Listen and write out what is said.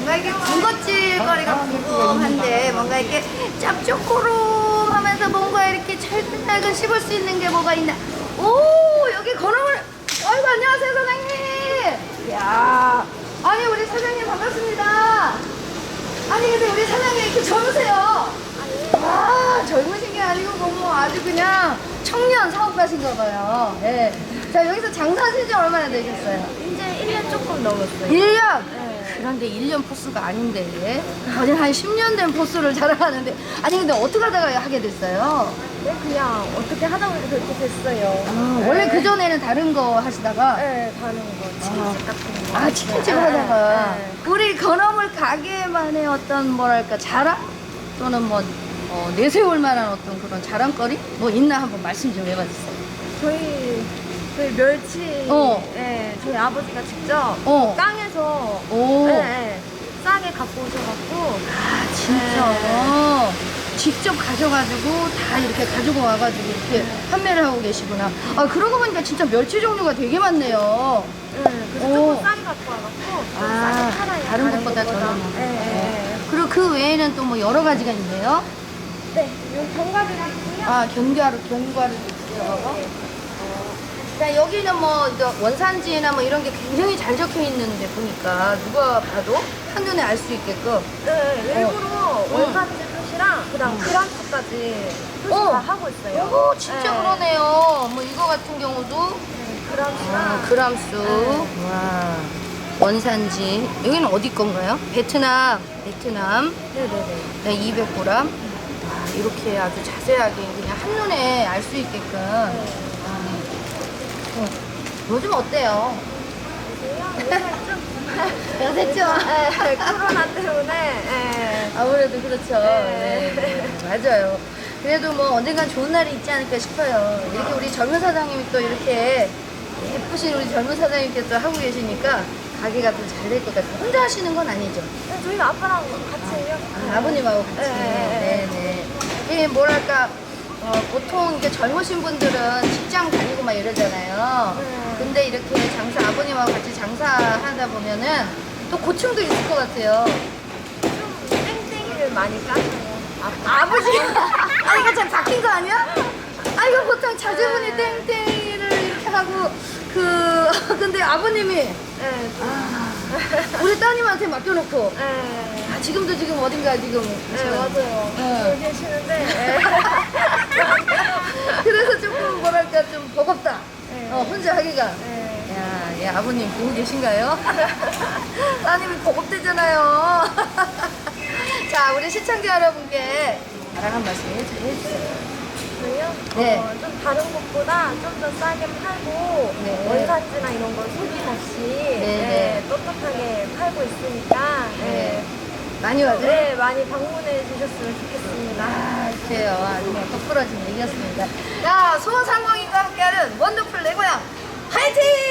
뭔가 이게 군것질거리가 궁금한데 뭔가 이렇게 짭조코롬 하면서 뭔가 이렇게 찰근찰근 씹을 수 있는 게 뭐가 있나? 오 여기 건어물. 아이고 안녕하세요 사장님. 야 아니 우리 사장님 반갑습니다. 아니 근데 우리 사장님 이렇게 젊으세요. 아 젊으신 게 아니고 뭐 아주 그냥 청년 사업가신가 봐요. 예. 자 여기서 장사하신 지 얼마나 되셨어요? 이제 1년 조금 넘었어요. 1년? 네. 그런데 1년 포스가 아닌데 거진 한 10년 된 포스를 자랑하는데 아니 근데 어떻게 하다가 하게 됐어요? 네, 그냥 어떻게 하다 보니까 그렇게 됐어요. 아, 원래 그 전에는 다른 거 하시다가 네, 다른 거, 치킨집 같은 거. 아 치킨집 네, 하다가 네. 우리 건어물 가게만의 어떤 뭐랄까 자랑? 또는 뭐 어, 내세울 만한 어떤 그런 자랑거리? 뭐 있나 한번 말씀 좀 해봐주세요 저희, 저희 멸치, 어. 네, 저희 아버지가 직접 어. 네, 네, 싸게 갖고 오셔갖고 아 진짜 직접 가셔가지고 다 이렇게 가지고 와가지고 이렇게 판매를 하고 계시구나 아 그러고 보니까 진짜 멸치 종류가 되게 많네요 네, 그래서 오. 조금 싸게 갖고 와갖고 좀 아, 싸게 팔아요. 다른 것보다 저렴하고. 네, 네, 그리고 그 외에는 또 뭐 여러 가지가 있네요 네. 네, 요 견과류 있고요. 아 견과류 견과류 있어요 자 여기는 뭐 원산지나 뭐 이런 게 굉장히 잘 적혀 있는데 보니까 누가 봐도 한눈에 알 수 있게끔 네, 일부러 응. 원산지 표시랑 그다음 그람수까지 표시 어. 다 하고 있어요. 오 진짜 네. 그러네요 뭐 이거 같은 경우도 네, 그람수랑 아, 그람수. 네. 와. 원산지. 여기는 어디 건가요? 베트남. 베트남. 네네네. 네, 200g. 와, 이렇게 아주 자세하게 그냥 한눈에 알 수 있게끔. 아, 어. 요즘 어때요? 요새 좀. 네, 코로나 때문에 네. 아무래도 그렇죠. 네. 네, 네, 맞아요. 그래도 뭐 언젠간 좋은 날이 있지 않을까 싶어요. 이렇게 우리 젊은 사장님이 또 이렇게 예쁘신 우리 젊은 사장님께 또 하고 계시니까 가게가 또잘될 것 같아요. 혼자 하시는 건 아니죠? 네, 저희 아빠랑 같이 해요. 아, 아버님하고 같이. 네. 네네. 이게 뭐랄까, 어, 보통 이렇게 젊으신 분들은 직장 이러잖아요. 네. 근데 이렇게 장사, 아버님하고 같이 장사하다 보면은 또 고충도 있을 것 같아요. 좀 땡땡이를 많이 까서요. 아, 아버지! 아, 이거 참 바뀐 거 아니야? 아, 이거 보통 자제분이 네. 땡땡이를 이렇게 하고, 그, 근데 아버님이 네, 좀, 우리 따님한테 맡겨놓고, 네. 아, 지금도 지금 어딘가 지금. 네, 맞아요. 네. 여기 계시는데. 네. 그래서 조금 뭐랄까 좀 버겁다. 네. 어, 혼자 하기가. 네. 야, 예, 아버님 보고 계신가요? 따님이 버겁대잖아요. 자, 우리 시청자 여러분께 자랑 한 말씀 해주- 해주세요. 네. 어, 좀 다른 것보다 좀 더 싸게 팔고 네. 원산지나 이런 걸 속임 없이 네. 네, 떳떳하게 팔고 있으니까 네. 네. 많이 와요. 네, 많이 방문해 주셨으면 좋겠습니다. 아, 이렇게요. 아주 뭐 똑부러진 얘기였습니다. 자, 소상공인과 함께하는 원더풀 내 고향 화이팅!